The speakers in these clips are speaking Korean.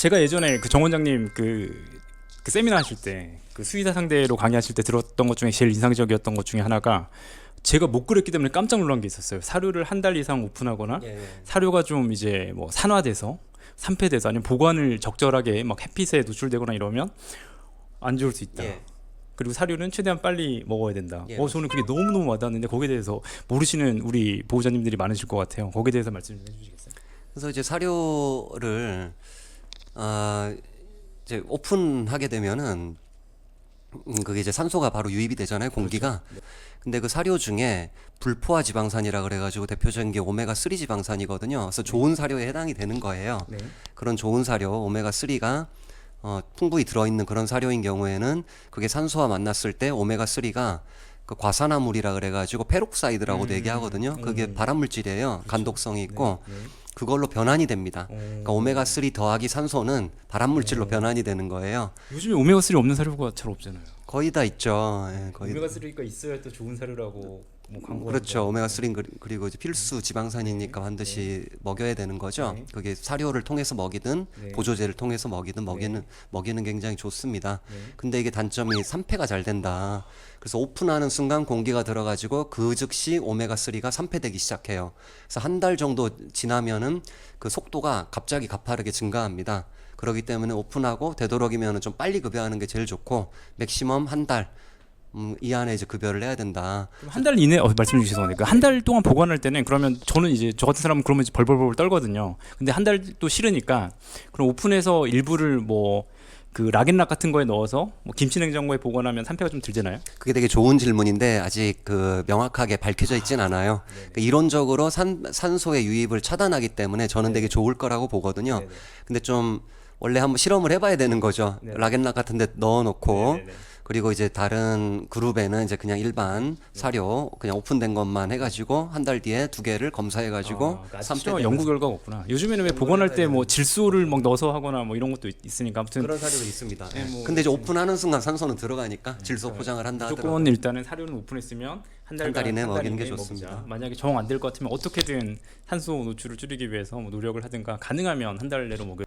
제가 예전에 그 정 원장님 그, 그 세미나 하실 때 그 수의사 상대로 강의하실 때 들었던 것 중에 제일 인상적이었던 것 중에 하나가 제가 못 그렸기 때문에 깜짝 놀란 게 있었어요. 사료를 한 달 이상 오픈하거나 예, 예. 사료가 좀 이제 뭐 산화돼서 산패돼서 아니면 보관을 적절하게 막 햇빛에 노출되거나 이러면 안 좋을 수 있다. 예. 그리고 사료는 최대한 빨리 먹어야 된다. 예, 어 저는 그게 너무 너무 와닿았는데 거기에 대해서 모르시는 우리 보호자님들이 많으실 것 같아요. 거기에 대해서 말씀 좀 해주시겠어요? 그래서 이제 사료를 아 이제 오픈하게 되면은 음, 그게 이제 산소가 바로 유입이 되잖아요, 공기가. 근데 그 사료 중에 불포화 지방산이라 그래가지고 대표적인 게 오메가 3 지방산이거든요. 그래서 좋은 사료에 해당이 되는 거예요. 네. 그런 좋은 사료 오메가 3가 어, 풍부히 들어있는 그런 사료인 경우에는 그게 산소와 만났을 때 오메가 3가 그 과산화물이라 그래가지고 페록사이드라고도 음, 얘기하거든요. 그게 음. 발암물질이에요. 간독성이 있고 네. 그걸로 변환이 됩니다. 어. 그러니까 오메가 3 더하기 산소는 발암물질로 변환이 되는 거예요. 요즘에 오메가 3 없는 사료가 잘 없잖아요. 거의 다 있죠. 예, 거의 오메가 3가 있어야 또 좋은 사료라고 뭐 광고. 그렇죠. 오메가 3 그리고 이제 필수 지방산이니까 반드시 먹여야 되는 거죠. 네. 그게 사료를 통해서 먹이든 네. 보조제를 통해서 먹이든 먹이는 먹이는 굉장히 좋습니다. 네. 근데 이게 단점이 산패가 잘 된다. 그래서 오픈하는 순간 공기가 들어가지고 그 즉시 오메가 3가 산패되기 시작해요. 그래서 한 달 정도 지나면은 그 속도가 갑자기 가파르게 증가합니다. 그렇기 때문에 오픈하고 되도록이면 좀 빨리 급여하는 게 제일 좋고 맥시멈 한 달. 음, 이 안에 이제 급여를 해야 된다. 한 달 이내 어, 말씀 주셔서 그러니까 한 달 동안 보관할 때는 그러면 저는 이제 저 같은 사람은 그러면 이제 벌벌벌 떨거든요. 근데 한 달도 싫으니까 그럼 오픈해서 일부를 뭐 그 락앤락 같은 거에 넣어서 뭐 김치 냉장고에 보관하면 산패가 좀 들잖아요. 그게 되게 좋은 질문인데 아직 그 명확하게 밝혀져 있진 않아요. 그러니까 이론적으로 산, 산소의 유입을 차단하기 때문에 저는 되게 좋을 거라고 보거든요. 네네. 근데 좀 원래 한번 실험을 해봐야 되는 거죠. 네. 락앤락 같은 데 넣어놓고 네네네. 그리고 이제 다른 그룹에는 이제 그냥 일반 사료 그냥 오픈된 것만 해가지고 한 달 뒤에 두 개를 검사해가지고 아, 그러니까 산패 실험 연구 결과가 없구나. 요즘에는 왜 보관할 때 뭐 질소를 막 넣어서 하거나 뭐 이런 것도 있- 있으니까 아무튼 그런 사료도 있습니다. 네, 뭐 근데 이제 오픈하는 순간 산소는 들어가니까 질소 포장을 한다 하더라고요. 무조건 일단은 사료는 오픈했으면 한 달간 달 이내 한 먹이는 게 좋습니다. 먹자. 만약에 정 안 될 것 같으면 어떻게든 산소 노출을 줄이기 위해서 뭐 노력을 하든가 가능하면 한 달 내로 먹여.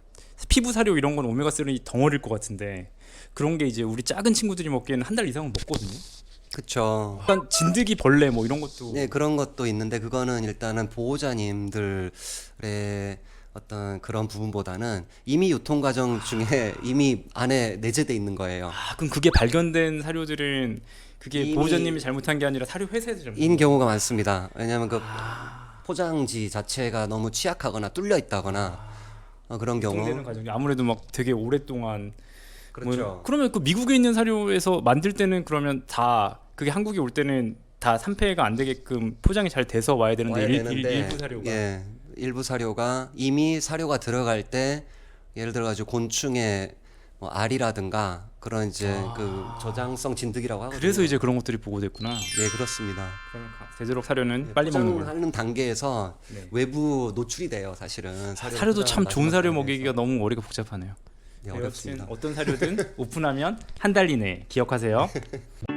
피부 사료 이런 건 오메가 3 덩어리일 것 같은데 그런 게 이제 우리 작은 친구들이 먹기에는 한 달 이상은 먹거든요. 그쵸. 약간 진드기 벌레 뭐 이런 것도 네, 그런 것도 있는데 그거는 일단은 보호자님들의 어떤 그런 부분보다는 이미 유통 과정 중에 이미 안에 내재돼 있는 거예요. 아 그럼 그게 발견된 사료들은 그게 이미- 보호자님이 잘못한 게 아니라 사료 회사에서 잘못. 인 경우가 많습니다. 왜냐하면 그 아. 포장지 자체가 너무 취약하거나 뚫려 있다거나 어, 그런 경우. 되는 과정이 아무래도 막 되게 오랫동안 그렇죠. 뭐, 그러면 그 미국에 있는 사료에서 만들 때는 그러면 다 그게 한국에 올 때는 다 산패가 안 되게끔 포장이 잘 돼서 와야 되는데 와야 일, 되는데, 일, 부 사료가 예, 일부 사료가 이미 사료가 들어갈 때 예를 들어 가지고 곤충의 뭐 알이라든가 그런 이제 그 저장성 진드기라고 하거든요. 아. 그래서 이제 그런 것들이 보고됐구나. 예, 그렇습니다. 그러면 가- 되도록 사료는 빨리 먹는 걸로. 포장하는 단계에서 네. 외부 노출이 돼요, 사실은. 아, 사료도 참 좋은 사료 먹이기가 너무 머리가 복잡하네요. 네, 여튼 어렵습니다. 어떤 사료든 오픈하면 한 달 이내 기억하세요.